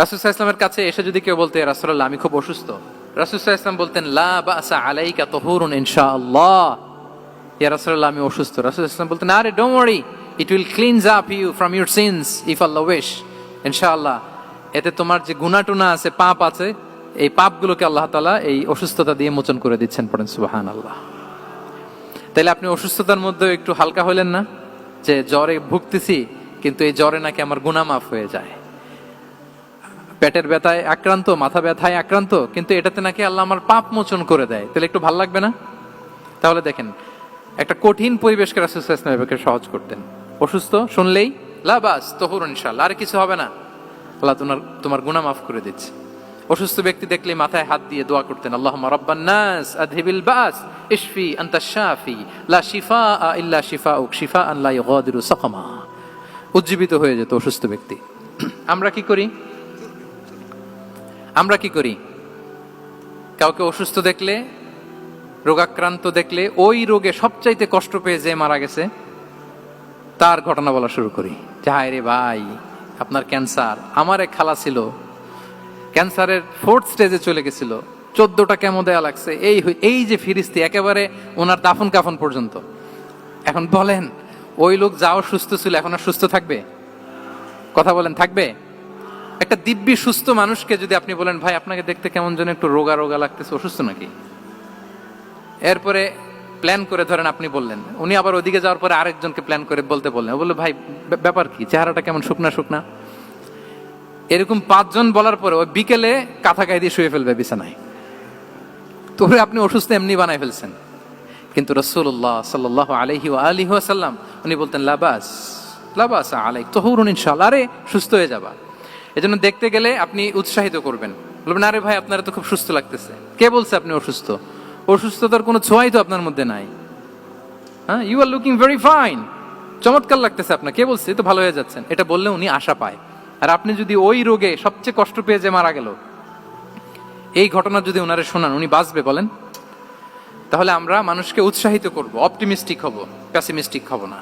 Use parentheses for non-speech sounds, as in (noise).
রাসুসাহ ইসলামের কাছে এসে যদি কেউ বলতে রাসুল্লাহ আমি খুব অসুস্থ। রাসুসাহ ইসলাম বলতেন আমি অসুস্থ। রাসুল ইসলাম বলতেন, আরে worry it will cleanse up you from your sins if Allah wish ইনশাআল্লাহ, এতে তোমার যে গুনাটুনা আছে, পাপ আছে, এই পাপগুলোকে আল্লাহ তালা এই অসুস্থতা দিয়ে মোচন করে দিচ্ছেন পড়েন সুবাহান আল্লাহ তাইলে আপনি অসুস্থতার মধ্যে একটু হালকা হলেন না? যে জ্বরে ভুগতেছি, কিন্তু এই জ্বরে নাকি আমার গুণা মাফ হয়ে যায়। পেটের ব্যথায় আক্রান্ত, মাথা ব্যথায় আক্রান্ত, কিন্তু এটাতে নাকি আল্লাহ আমার পাপ মোচন করে দেয়। তাহলে একটু ভালো লাগবে না? তাহলে দেখেন, একটা কঠিন পরিবেশকে রাসুসাইসলামকে সহজ করতেন। অসুস্থ, শুনলেই লাবাস তহুর ইনশাল্লাহ আর কিছু হবে না। আল্লাহ তোমার তোমার গুণা মাফ করে দিচ্ছে। অসুস্থ ব্যক্তি দেখলে মাথায় হাত দিয়ে দোয়া করতেন আল্লাহ রব্বান নাস আদহিবিল বাস, ইশফি আন্তা শাফি, লা শিফা ইল্লা শিফা উক শিফা আল্লাহ সাকামা। উজ্জীবিত হয়ে যেত অসুস্থ ব্যক্তি। (clears throat) আমরা কি করি? আমরা কি করি? কাউকে অসুস্থ দেখলে, রোগাক্রান্ত দেখলে, ওই রোগে সবচাইতে কষ্ট পেয়ে যে মারা গেছে, তার ঘটনা বলা শুরু করি। যে, হায় রে ভাই, আপনার ক্যান্সার, আমার এক খালা ছিল, ক্যান্সারের ফোর্থ স্টেজে চলে গেছিল, চোদ্দটা কেমো দেয়া লাগছে, এই এই যে ফিরিস্তি, একেবারে ওনার দাফন কাফন পর্যন্ত। এখন বলেন, ওই লোক যাও সুস্থ ছিল, এখন আর সুস্থ থাকবে? কথা বলেন, থাকবে? একটা দিব্যি, সুস্থ মানুষকে যদি আপনি বলেন, ভাই, আপনাকে দেখতে কেমন যেন একটু রোগা রোগা লাগতেছে, অসুস্থ নাকি? এরপরে প্ল্যান করে ধরেন আপনি বললেন। উনি আবার ওদিকে যাওয়ার পরে আরেকজনকে প্ল্যান করে বলতে বললেন। বলল, ভাই ব্যাপার কি? চেহারাটা কেমন? শুকনা শুকনা? এরকম পাঁচজন বলার পরে ওই বিকেলে কাঁথা গায়ে দিয়ে শুয়ে ফেলবে বিছানায়। তোরে আপনি অসুস্থ এমনি বানাই ফেলছেন। কিন্তু রসুল্লাহ সাল্লাহ আলহি সাল্লাম উনি বলতেন, লাবাস লাবাস আলাই তহরুন ইনশাল্লাহ আরে, সুস্থ হয়ে যাবা। এজন্য দেখতে গেলে আপনি উৎসাহিত করবেন। বলবেন, আরে ভাই, আপনারা তো খুব সুস্থ লাগতেছে। কে বলছে আপনি অসুস্থ? অসুস্থতার কোনো ছোঁয়াই তো আপনার মধ্যে নাই। হ্যাঁ you are looking very fine চমৎকার লাগতেছে আপনার। কে বলছে? তো ভালো হয়ে যাচ্ছেন। এটা বললে উনি আশা পায়। আর আপনি যদি ওই রোগে সবচেয়ে কষ্ট পেয়ে যে মারা গেল, এই ঘটনা যদি ওনারে শোনান, উনি বাঁচবে বলেন? তাহলে আমরা মানুষকে উৎসাহিত করব, অপটিমিস্টিক হব প্যাসিমিস্টিক হব না।